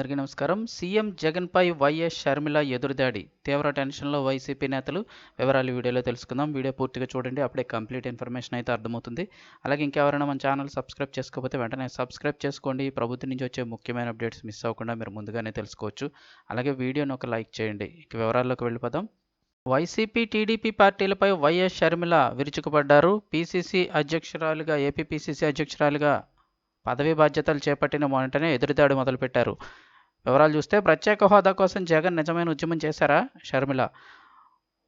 అందరికీ నమస్కారం. సీఎం జగన్పై వైఎస్ షర్మిల ఎదురుదాడి. తీవ్ర టెన్షన్లో వైసీపీ నేతలు వివరాలు వీడియోలో తెలుసుకుందాం. వీడియో పూర్తిగా చూడండి. అప్పుడే కంప్లీట్ ఇన్ఫర్మేషన్ అయితే అర్థమవుతుంది. అలాగే ఇంకెవరైనా మన ఛానల్ సబ్స్క్రైబ్ చేసుకోకపోతే వెంటనే సబ్స్క్రైబ్ చేసుకోండి. ప్రభుత్వం నుంచి వచ్చే ముఖ్యమైన అప్డేట్స్ మిస్ అవ్వకుండా మీరు ముందుగానే తెలుసుకోవచ్చు. అలాగే వీడియోని ఒక లైక్ చేయండి. ఇక వివరాల్లోకి వెళ్ళిపోదాం. వైసీపీ టీడీపీ పార్టీలపై వైఎస్ షర్మిల విరుచుకుపడ్డారు. పీసీసీ అధ్యక్షురాలుగా ఏపీ పీసీసీ అధ్యక్షురాలుగా పదవీ బాధ్యతలు చేపట్టిన వెంటనే ఎదురుదాడి మొదలుపెట్టారు. వివరాలు చూస్తే ప్రత్యేక హోదా కోసం జగన్ నిజమైన ఉద్యమం చేశారా? షర్మిల.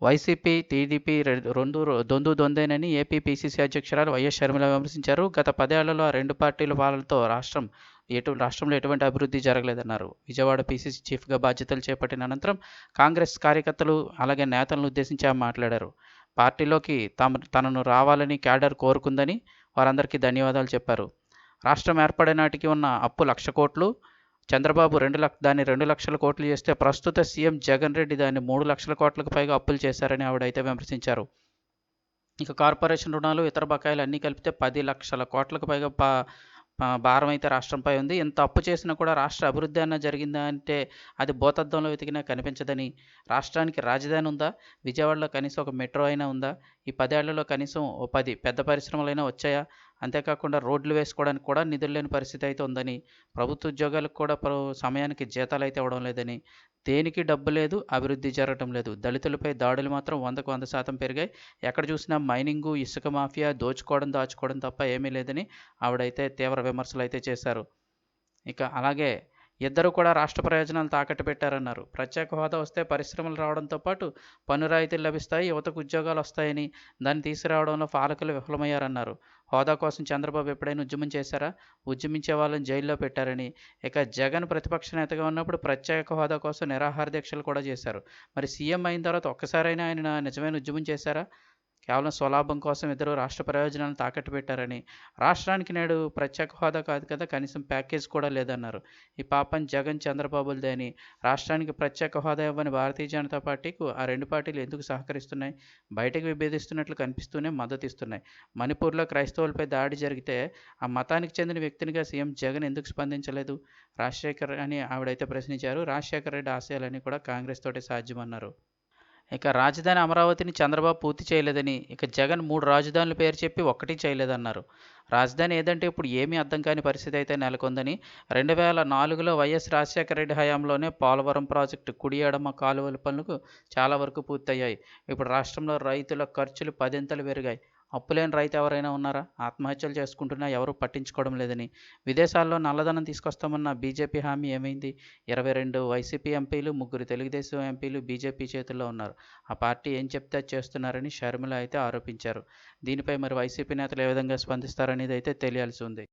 వైసీపీ టీడీపీ రెండు దొందు దొందేనని ఏపీ పీసీసీ అధ్యక్షురాలు వైఎస్ షర్మిల విమర్శించారు. గత పదేళ్ళలో ఆ రెండు పార్టీల పాలనతో రాష్ట్రం ఎటు రాష్ట్రంలో ఎటువంటి అభివృద్ధి జరగలేదన్నారు. విజయవాడ పీసీసీ చీఫ్గా బాధ్యతలు చేపట్టిన అనంతరం కాంగ్రెస్ కార్యకర్తలు అలాగే నేతలను ఉద్దేశించి ఆమె మాట్లాడారు. పార్టీలోకి తమ తనను రావాలని క్యాడర్ కోరుకుందని వారందరికీ ధన్యవాదాలు చెప్పారు. రాష్ట్రం ఏర్పడే నాటికి ఉన్న అప్పు లక్ష కోట్లు చంద్రబాబు రెండు లక్ష దాన్ని రెండు లక్షల కోట్లు చేస్తే ప్రస్తుత సీఎం జగన్ రెడ్డి దాన్ని మూడు లక్షల కోట్లకు పైగా అప్పులు చేశారని ఆవిడైతే విమర్శించారు. ఇక కార్పొరేషన్ రుణాలు ఇతర బకాయిలు అన్నీ కలిపితే పది లక్షల కోట్లకు పైగా భారం అయితే రాష్ట్రంపై ఉంది. ఇంత అప్పు చేసినా కూడా రాష్ట్ర అభివృద్ధి అన్న జరిగిందా అంటే అది భూతద్దంలో వెతికినా కనిపించదని. రాష్ట్రానికి రాజధాని ఉందా? విజయవాడలో కనీసం ఒక మెట్రో అయినా ఉందా? ఈ పదేళ్ళలో కనీసం ఓ పది పెద్ద పరిశ్రమలైనా వచ్చాయా? అంతేకాకుండా రోడ్లు వేసుకోవడానికి కూడా నిధులు లేని పరిస్థితి అయితే ఉందని ప్రభుత్వ ఉద్యోగాలకు కూడా సమయానికి జీతాలు అయితే ఇవ్వడం లేదని దేనికి డబ్బు లేదు అభివృద్ధి జరగడం లేదు. దళితులపై దాడులు మాత్రం వందకు వంద శాతం పెరిగాయి. ఎక్కడ చూసినా మైనింగు ఇసుక మాఫియా దోచుకోవడం దాచుకోవడం తప్ప ఏమీ లేదని ఆవిడైతే తీవ్ర విమర్శలు అయితే చేశారు. ఇక అలాగే ఇద్దరు కూడా రాష్ట్ర ప్రయోజనాలు తాకట్టు పెట్టారన్నారు. ప్రత్యేక హోదా వస్తే పరిశ్రమలు రావడంతో పాటు పన్ను రాయితీలు లభిస్తాయి యువతకు ఉద్యోగాలు వస్తాయని దాన్ని తీసుకురావడంలో పాలకులు విఫలమయ్యారన్నారు. హోదా కోసం చంద్రబాబు ఎప్పుడైనా ఉద్యమం చేశారా? ఉద్యమించే వాళ్ళని జైల్లో పెట్టారని. ఇక జగన్ ప్రతిపక్ష నేతగా ఉన్నప్పుడు ప్రత్యేక హోదా కోసం నిరాహార దీక్షలు కూడా చేశారు. మరి సీఎం అయిన తర్వాత ఒక్కసారైనా ఆయన నిజమైన ఉద్యమం చేశారా? కేవలం స్వలాభం కోసం ఇద్దరు రాష్ట్ర ప్రయోజనాలను తాకట్టు పెట్టారని రాష్ట్రానికి నేడు ప్రత్యేక హోదా కాదు కదా కనీసం ప్యాకేజ్ కూడా లేదన్నారు. ఈ పాపం జగన్ చంద్రబాబులదే అని. రాష్ట్రానికి ప్రత్యేక హోదా ఇవ్వని భారతీయ జనతా పార్టీకు ఆ రెండు పార్టీలు ఎందుకు సహకరిస్తున్నాయి? బయటకు విభేదిస్తున్నట్లు కనిపిస్తూనే మద్దతు ఇస్తున్నాయి. మణిపూర్లో క్రైస్తవులపై దాడి జరిగితే ఆ మతానికి చెందిన వ్యక్తినిగా సీఎం జగన్ ఎందుకు స్పందించలేదు? రాజశేఖర్ అని ఆవిడైతే ప్రశ్నించారు. రాజశేఖర రెడ్డి ఆశయాలని కూడా కాంగ్రెస్ తోటే సాధ్యమన్నారు. ఇక రాజధాని అమరావతిని చంద్రబాబు పూర్తి చేయలేదని ఇక జగన్ మూడు రాజధానుల పేరు చెప్పి ఒక్కటి చేయలేదన్నారు. రాజధాని ఏదంటే ఇప్పుడు ఏమీ అర్థం కాని పరిస్థితి అయితే నెలకొందని రెండు వేల నాలుగులో వైఎస్ రాజశేఖర రెడ్డి హయాంలోనే పోలవరం ప్రాజెక్టు కుడి ఎడమ కాలువల పనులకు చాలా వరకు పూర్తయ్యాయి. ఇప్పుడు రాష్ట్రంలో రైతుల ఖర్చులు పదింతలు పెరిగాయి. అప్పులేని రైతు ఎవరైనా ఉన్నారా? ఆత్మహత్యలు చేసుకుంటున్నా ఎవరూ పట్టించుకోవడం లేదని. విదేశాల్లో నల్లధనం తీసుకొస్తామన్న బీజేపీ హామీ ఏమైంది? ఇరవై రెండు వైసీపీ ఎంపీలు ముగ్గురు తెలుగుదేశం ఎంపీలు బీజేపీ చేతుల్లో ఉన్నారు. ఆ పార్టీ ఏం చెప్తే చేస్తున్నారని షర్మిల అయితే ఆరోపించారు. దీనిపై మరి వైసీపీ నేతలు ఏ విధంగా స్పందిస్తారనేది అయితే తెలియాల్సి ఉంది.